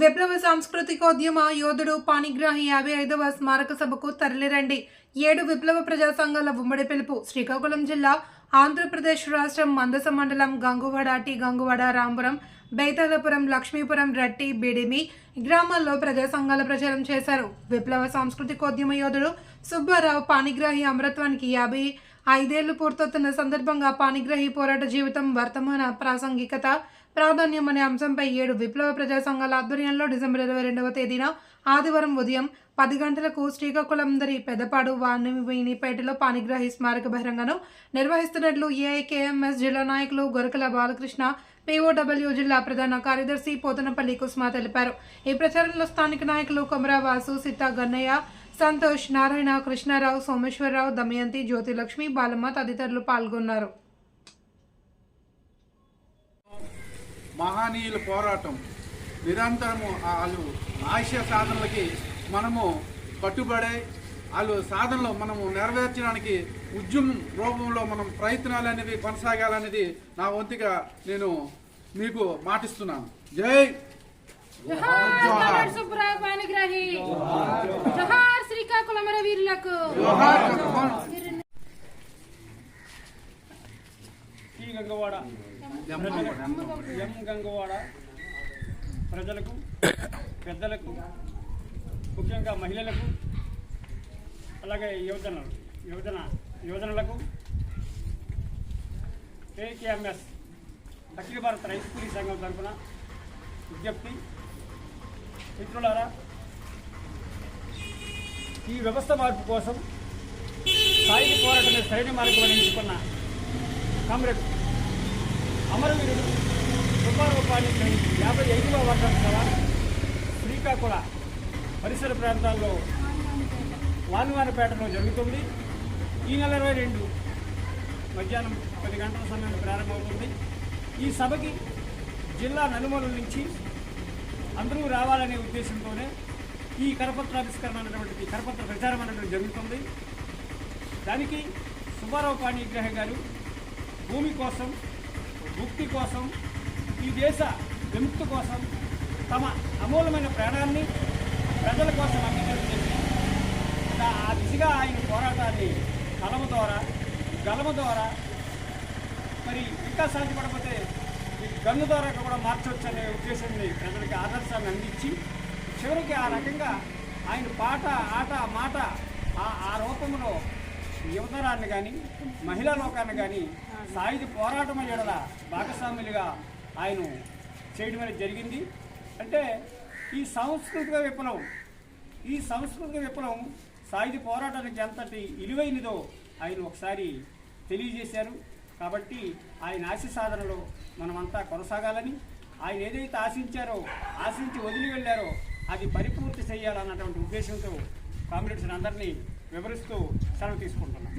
విప్లవ సాంస్కృతికోద్యమ యోధుడు పాణిగ్రాహి యాభై ఐదవ స్మారక సభకు తరలిరండి. ఏడు విప్లవ ప్రజా సంఘాల ఉమ్మడి పిలుపు శ్రీకాకుళం జిల్లా ఆంధ్రప్రదేశ్ రాష్ట్రం మందస మండలం గంగువాడ టి గంగువాడ రాంపురం బైతాలపురం లక్ష్మీపురం రట్టి బిడిమి గ్రామాల్లో ప్రజా సంఘాల ప్రచారం చేశారు. విప్లవ సాంస్కృతికోద్యమ యోధుడు సుబ్బారావు పాణిగ్రాహి అమరత్వానికి యాభై ఐదేళ్ళు పూర్తవుతున్న సందర్భంగా పాణిగ్రాహి పోరాట జీవితం వర్తమాన ప్రాసంగికత ప్రాధాన్యం అనే అంశంపై ఏడు విప్లవ ప్రజా సంఘాల ఆధ్వర్యంలో డిసెంబర్ ఇరవై రెండవ తేదీన ఆదివారం ఉదయం పది గంటలకు శ్రీకాకుళం దరి పెదపాడు వాణిపేటలో పాణిగ్రాహి స్మారక బహిరంగను నిర్వహిస్తున్నట్లు ఏఐకేఎంఎస్ జిల్లా నాయకులు గొరకల బాలకృష్ణ పీఓడబ్ల్యూ జిల్లా ప్రధాన కార్యదర్శి పోతనపల్లి కుస్మా తెలిపారు. ఈ ప్రచారంలో స్థానిక నాయకులు కొమరావాసు సిత్తా గన్నయ్య సంతోష్ నారాయణ కృష్ణారావు సోమేశ్వరరావు దమయంతి జ్యోతిలక్ష్మి బాలమ్మ తదితరులు పాల్గొన్నారు. మహనీయుల పోరాటం నిరంతరము వాళ్ళు ఆశయ సాధనలకి మనము కట్టుబడే వాళ్ళు సాధనలో మనము నెరవేర్చడానికి ఉద్యమం రూపంలో మనం ప్రయత్నాలు అనేవి కొనసాగాలనేది నా వంతుగా నేను మీకు మాటిస్తున్నాను. జై జోహార్ జోహార్. సుబ్రావ్ పానిగ్రాహి జోహార్ శ్రీకాకుళం వీరులకు. గంగవాడ. ఎం గంగవాడ ప్రజలకు పెద్దలకు ముఖ్యంగా మహిళలకు అలాగే యువజనలు యువజన యువజనులకు ఏకేఎంఎస్ అఖిల భారత రైతు కూలీ సంఘం తరఫున విజ్ఞప్తి. మిత్రులారా ఈ వ్యవస్థ మార్పు కోసం సాయుధ పోరాటమే సరైన మార్గం ఎంచుకున్న కామ్రేడ్ అమరవీరుడు సుబ్బారూపాణి యాభై ఐదవ వర్షోత్సవ శ్రీకాకుళ పరిసర ప్రాంతాల్లో వానివానిపేటలో జరుగుతుంది. ఈ నెల ఇరవై రెండు మధ్యాహ్నం పది గంటల సమయం ప్రారంభమవుతుంది. ఈ సభకి జిల్లా నలుమూలల నుంచి అందరూ రావాలనే ఉద్దేశంతోనే ఈ కరపత్రావిష్కరణ అనేటువంటి కరపత్ర ప్రచారం అనేటువంటి జరుగుతుంది. దానికి సుబ్బారావు పాణిగ్రహ గారు భూమి కోసం ముక్తి కోసం ఈ దేశ విముక్తి కోసం తమ అమూలమైన ప్రాణాన్ని ప్రజల కోసం అంగీకరించింది ఆ దిశగా ఆయన పోరాటాన్ని కలమ ద్వారా గలమ ద్వారా మరి ఇంకా సాధ్యపడకపోతే ఈ గన్ను ద్వారా కూడా మార్చవచ్చు అనే ఉద్దేశాన్ని ప్రజలకి ఆదర్శాన్ని అందించి చివరికి ఆ రకంగా ఆయన పాట ఆట మాట ఆ ఆ రూపంలో యువతరాన్ని కానీ మహిళా లోకాన్ని కానీ సాయుధ పోరాటం ఎడల భాగస్వాములుగా ఆయన చేయడం అనేది జరిగింది. అంటే ఈ సాంస్కృతిక విప్లవం ఈ సాంస్కృతిక విప్లవం సాయుధ పోరాటానికి ఎంతటి విలువైనదో ఆయన ఒకసారి తెలియజేశారు. కాబట్టి ఆయన ఆశ సాధనలో మనమంతా కొనసాగాలని ఆయన ఏదైతే ఆశించారో ఆశించి వదిలి వెళ్ళారో అది పరిపూర్తి చేయాలన్నటువంటి ఉద్దేశంతో కామ్రేడ్స్ అందరినీ వివరిస్తూ సెలవు తీసుకుంటున్నాం.